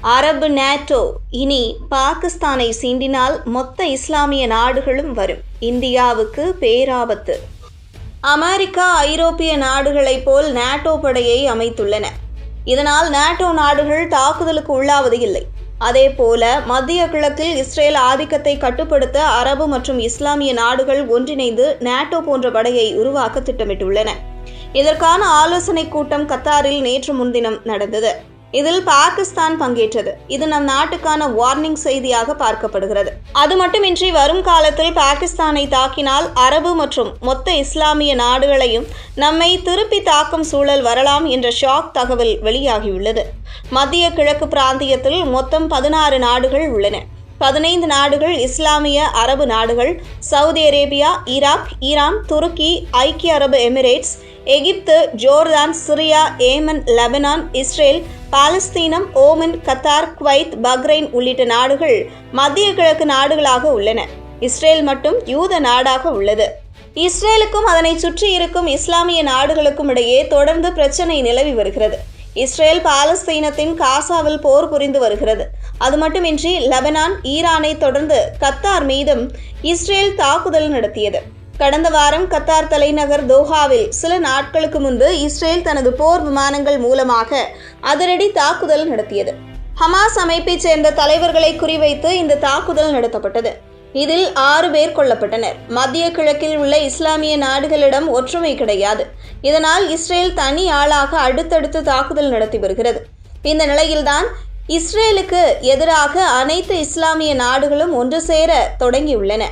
அரபு நேட்டோ இனி பாகிஸ்தானை சீண்டினால் மொத்த இஸ்லாமிய நாடுகளும் வரும். இந்தியாவுக்கு பேராபத்து. அமெரிக்கா ஐரோப்பிய நாடுகளைப் போல் நேட்டோ படையை அமைத்துள்ளன. இதனால் நேட்டோ நாடுகள் தாக்குதலுக்கு உள்ளாவது இல்லை. அதேபோல மத்திய கிழக்கில் இஸ்ரேல் ஆதிக்கத்தை கட்டுப்படுத்த அரபு மற்றும் இஸ்லாமிய நாடுகள் ஒன்றிணைந்து நேட்டோ போன்ற படையை உருவாக்க திட்டமிட்டுள்ளன. இதற்கான ஆலோசனைக் கூட்டம் கத்தாரில் நேற்று முன்தினம் நடந்தது. இதில் பாகிஸ்தான் பங்கேற்றது. இது நம் நாட்டுக்கான வார்னிங் செய்தியாக பார்க்கப்படுகிறது. அது மட்டுமின்றி வரும் காலத்தில் பாகிஸ்தானை தாக்கினால் அரபு மற்றும் மொத்த இஸ்லாமிய நாடுகளையும் நம்மை திருப்பி தாக்கும் சூழல் வரலாம் என்ற ஷாக் தகவல் வெளியாகியுள்ளது. மத்திய கிழக்கு பிராந்தியத்தில் மொத்தம் பதினாறு நாடுகள் உள்ளன. பதினைந்து நாடுகள் இஸ்லாமிய அரபு நாடுகள் சவுதி அரேபியா ஈராக் ஈரான் துருக்கி ஐக்கிய அரபு எமிரேட்ஸ் எகிப்து Jordan Syria Yemen Lebanon Israel பாலஸ்தீனம் ஓமன் கத்தார் குவைத் பக்ரைன் உள்ளிட்ட நாடுகள் மத்திய கிழக்கு நாடுகளாக உள்ளன. இஸ்ரேல் மட்டும் யூத நாடாக உள்ளது. இஸ்ரேலுக்கும் அதனை சுற்றி இருக்கும் இஸ்லாமிய நாடுகளுக்கும் இடையே தொடர்ந்து பிரச்சனை நிலவி வருகிறது. இஸ்ரேல் பாலஸ்தீனத்தின் காசாவில் போர் புரிந்து வருகிறது. அது மட்டுமின்றி லெபனான் ஈரானை தொடர்ந்து கத்தார் மீதும் இஸ்ரேல் தாக்குதல் நடத்தியது. கடந்த வாரம் கத்தார் தலைநகர் தோஹாவில் சில நாட்களுக்கு முன்பு இஸ்ரேல் தனது போர் விமானங்கள் மூலமாக அதிரடி தாக்குதல் நடத்தியது. ஹமாஸ் அமைப்பைச் சேர்ந்த தலைவர்களை குறிவைத்து இந்த தாக்குதல் நடத்தப்பட்டது. இதில் ஆறு பேர் கொல்லப்பட்டனர். மத்திய கிழக்கில் உள்ள இஸ்லாமிய நாடுகளிடம் ஒற்றுமை கிடையாது. இதனால் இஸ்ரேல் தனி ஆளாக அடுத்தடுத்து தாக்குதல் நடத்தி வருகிறது. இந்த நிலையில்தான் இஸ்ரேலுக்கு எதிராக அனைத்து இஸ்லாமிய நாடுகளும் ஒன்று சேர தொடங்கியுள்ளன.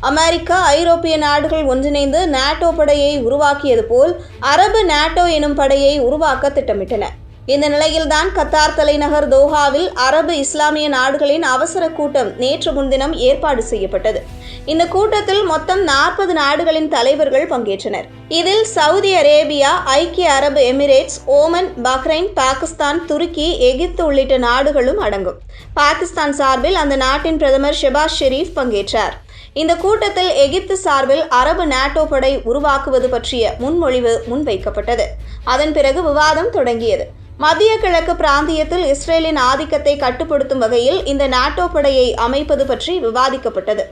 அமெரிக்கா ஐரோப்பிய நாடுகள் ஒன்றிணைந்து நாட்டோ படையை உருவாக்கியது போல் அரபு நாட்டோ எனும் படையை உருவாக்க திட்டமிட்டன. இந்த நிலையில்தான் கத்தார் தலைநகர் தோஹாவில் அரபு இஸ்லாமிய நாடுகளின் அவசர கூட்டம் நேற்று முன்தினம் ஏற்பாடு செய்யப்பட்டது. இந்த கூட்டத்தில் மொத்தம் நாற்பது நாடுகளின் தலைவர்கள் பங்கேற்றனர். இதில் சவுதி அரேபியா ஐக்கிய அரபு எமிரேட்ஸ் ஓமன் பஹ்ரைன் பாகிஸ்தான் துருக்கி எகிப்து உள்ளிட்ட நாடுகளும் அடங்கும். பாகிஸ்தான் சார்பில் அந்த நாட்டின் பிரதமர் ஷெபாஸ் ஷெரீப் பங்கேற்றார். இந்த கூட்டத்தில் எகிப்து சார்பில் அரபு நாட்டோ படை உருவாக்குவது பற்றிய முன்மொழிவு முன்வைக்கப்பட்டது. அதன் பிறகு விவாதம் தொடங்கியது. மத்திய கிழக்கு பிராந்தியத்தில் இஸ்ரேலின் ஆதிக்கத்தை கட்டுப்படுத்தும் வகையில் இந்த நாட்டோ படையை அமைப்பது பற்றி விவாதிக்கப்பட்டது.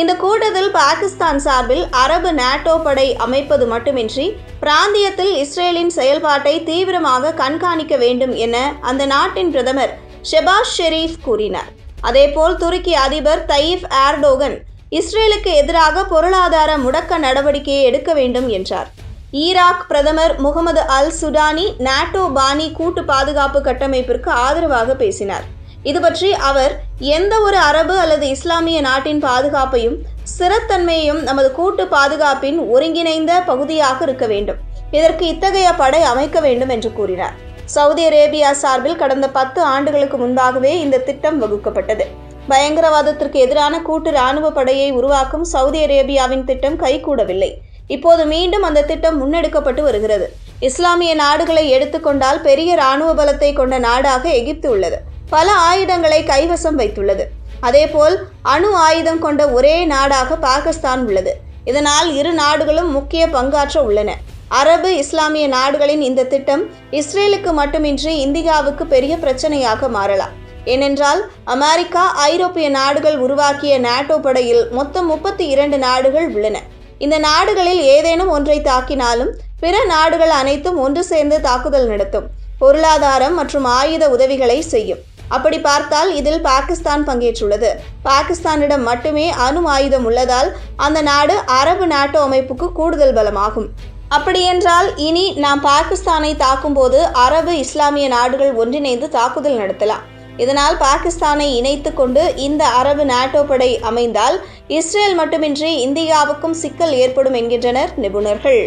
இந்த கூட்டத்தில் பாகிஸ்தான் சார்பில் அரபு நாட்டோ படை அமைப்பது மட்டுமின்றி பிராந்தியத்தில் இஸ்ரேலின் செயல்பாட்டை தீவிரமாக கண்காணிக்க வேண்டும் என அந்த நாட்டின் பிரதமர் ஷெபாஸ் ஷெரீஃப் கூறினார். அதேபோல் துருக்கி அதிபர் தயீப் ஏர்டோகன் இஸ்ரேலுக்கு எதிராக பொருளாதார முடக்க நடவடிக்கையை எடுக்க வேண்டும் என்றார். ஈராக் பிரதமர் முகமது அல் சுடானி நாட்டோ பாணி கூட்டு பாதுகாப்பு கட்டமைப்பிற்கு ஆதரவாக பேசினார். இது பற்றி அவர் எந்த ஒரு அரபு அல்லது இஸ்லாமிய நாட்டின் பாதுகாப்பையும் சிறத்தன்மையையும் நமது கூட்டு பாதுகாப்பின் ஒருங்கிணைந்த பகுதியாக இருக்க வேண்டும். இதற்கு இத்தகைய படை அமைக்க வேண்டும் என்று கூறினார். சவுதி அரேபியா சார்பில் கடந்த பத்து ஆண்டுகளுக்கு முன்பாகவே இந்த திட்டம் வகுக்கப்பட்டது. பயங்கரவாதத்திற்கு எதிரான கூட்டு ராணுவ படையை உருவாக்கும் சவுதி அரேபியாவின் திட்டம் கைகூடவில்லை. இப்போது மீண்டும் அந்த திட்டம் முன்னெடுக்கப்பட்டு வருகிறது. இஸ்லாமிய நாடுகளை எடுத்துக்கொண்டால் பெரிய இராணுவ பலத்தை கொண்ட நாடாக எகிப்து உள்ளது. பல ஆயுதங்களை கைவசம் வைத்துள்ளது. அதேபோல் அணு ஆயுதம் கொண்ட ஒரே நாடாக பாகிஸ்தான் உள்ளது. இதனால் இரு நாடுகளும் முக்கிய பங்காற்ற உள்ளன. அரபு இஸ்லாமிய நாடுகளின் இந்த திட்டம் இஸ்ரேலுக்கு மட்டுமின்றி இந்தியாவுக்கு பெரிய பிரச்சனையாக மாறலாம். ஏனென்றால் அமெரிக்கா ஐரோப்பிய நாடுகள் உருவாக்கிய நாட்டோ படையில் மொத்தம் முப்பத்தி இரண்டு நாடுகள் உள்ளன. இந்த நாடுகளில் ஏதேனும் ஒன்றை தாக்கினாலும் பிற நாடுகள் அனைத்தும் ஒன்று சேர்ந்து தாக்குதல் நடத்தும். பொருளாதாரம் மற்றும் ஆயுத உதவிகளை செய்யும். அப்படி பார்த்தால் இதில் பாகிஸ்தான் பங்கேற்றுள்ளது. பாகிஸ்தானிடம் மட்டுமே அணு ஆயுதம் உள்ளதால் அந்த நாடு அரபு நாட்டோ அமைப்புக்கு கூடுதல் பலமாகும். அப்படியென்றால் இனி நாம் பாகிஸ்தானை தாக்கும்போது அரபு இஸ்லாமிய நாடுகள் ஒன்றிணைந்து தாக்குதல் நடத்தலாம். இதனால் பாகிஸ்தானை இணைத்து கொண்டு இந்த அரபு நாட்டோ படை அமைந்தால் இஸ்ரேல் மட்டுமின்றி இந்தியாவுக்கும் சிக்கல் ஏற்படும் என்கின்றனர் நிபுணர்கள்.